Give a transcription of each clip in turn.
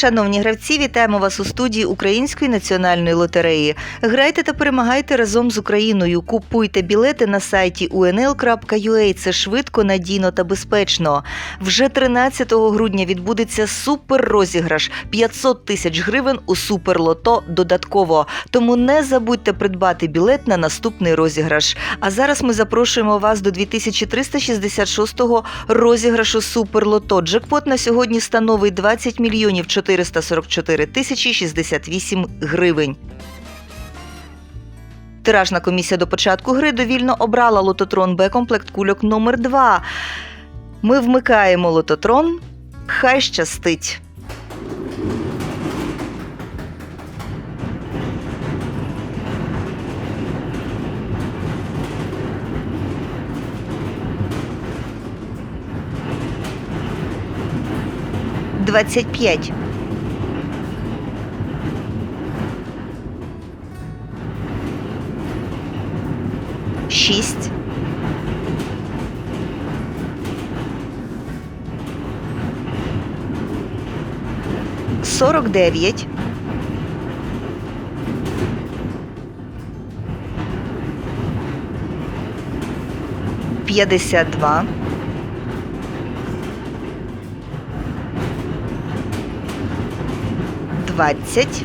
Шановні гравці, вітаємо вас у студії Української національної лотереї. Грайте та перемагайте разом з Україною. Купуйте білети на сайті unl.ua. Це швидко, надійно та безпечно. Вже 13 грудня відбудеться суперрозіграш 500 тисяч гривень у суперлото додатково. Тому не забудьте придбати білет на наступний розіграш. А зараз ми запрошуємо вас до 2366-го розіграшу суперлото. Джекпот на сьогодні становить 20 мільйонів 444 тисячі 68 гривень. Тиражна комісія до початку гри довільно обрала лототрон Б комплект кульок номер 2 Ми вмикаємо лототрон. Хай щастить. Двадцять п'ять. Шість. Сорок дев'ять. П'ятдесят два. Двадцять.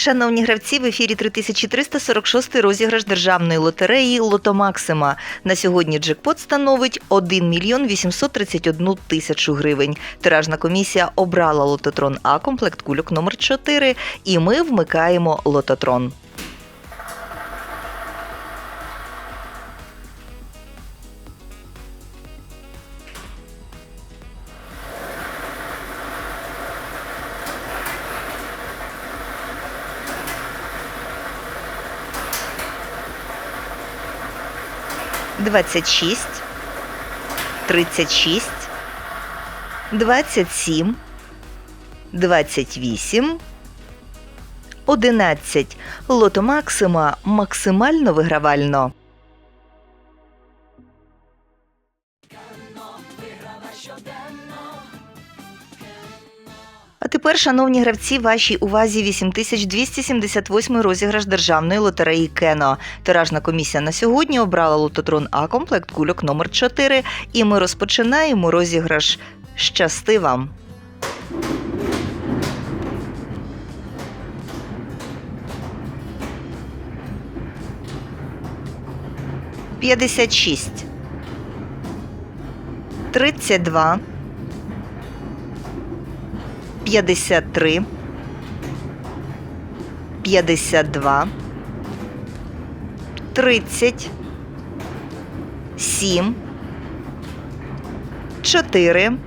Шановні гравці, в ефірі 3346 розіграш державної лотереї Лото Максима. На сьогодні джекпот становить 1 мільйон 831 тисячу гривень. Тиражна комісія обрала лототрон А комплект кульок номер 4 і ми вмикаємо лототрон. Двадцять шість, тридцять шість, двадцять сім, двадцять вісім, одинадцять. Лото Максима максимально вигравально. Тепер, шановні гравці, вашій увазі 8278 розіграш державної лотереї Кено. Тиражна комісія на сьогодні обрала лототрон А комплект кульок номер 4 і ми розпочинаємо розіграш. Щасти вам! П'ятдесят шість. Тридцять два. 53, 52, 30, 7, 4,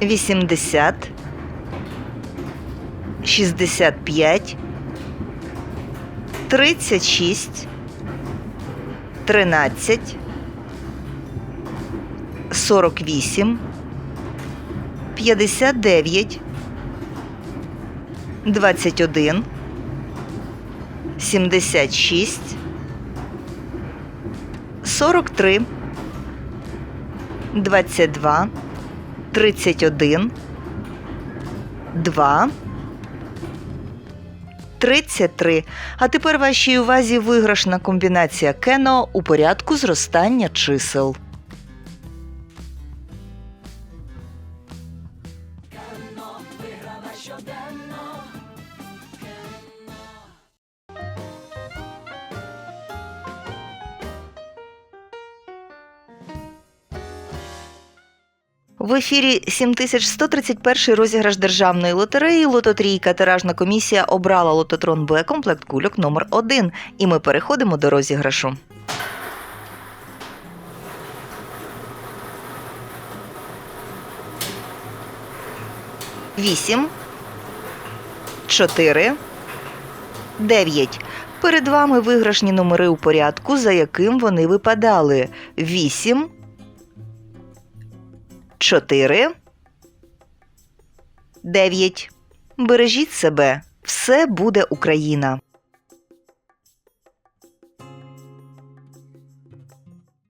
80, 65, 36, 13, 48, 59, 21, 76, 43, 22, 31, 2, 33. А тепер вашій увазі виграшна комбінація кено у порядку зростання чисел. В ефірі 7131 розіграш державної лотереї Лототрійка. Тиражна комісія обрала лототрон Б комплект кульок номер 1 І ми переходимо до розіграшу. Вісім, чотири, 9. Перед вами виграшні номери у порядку, за яким вони випадали. 8, 4, 9. Бережіть себе. Все буде Україна.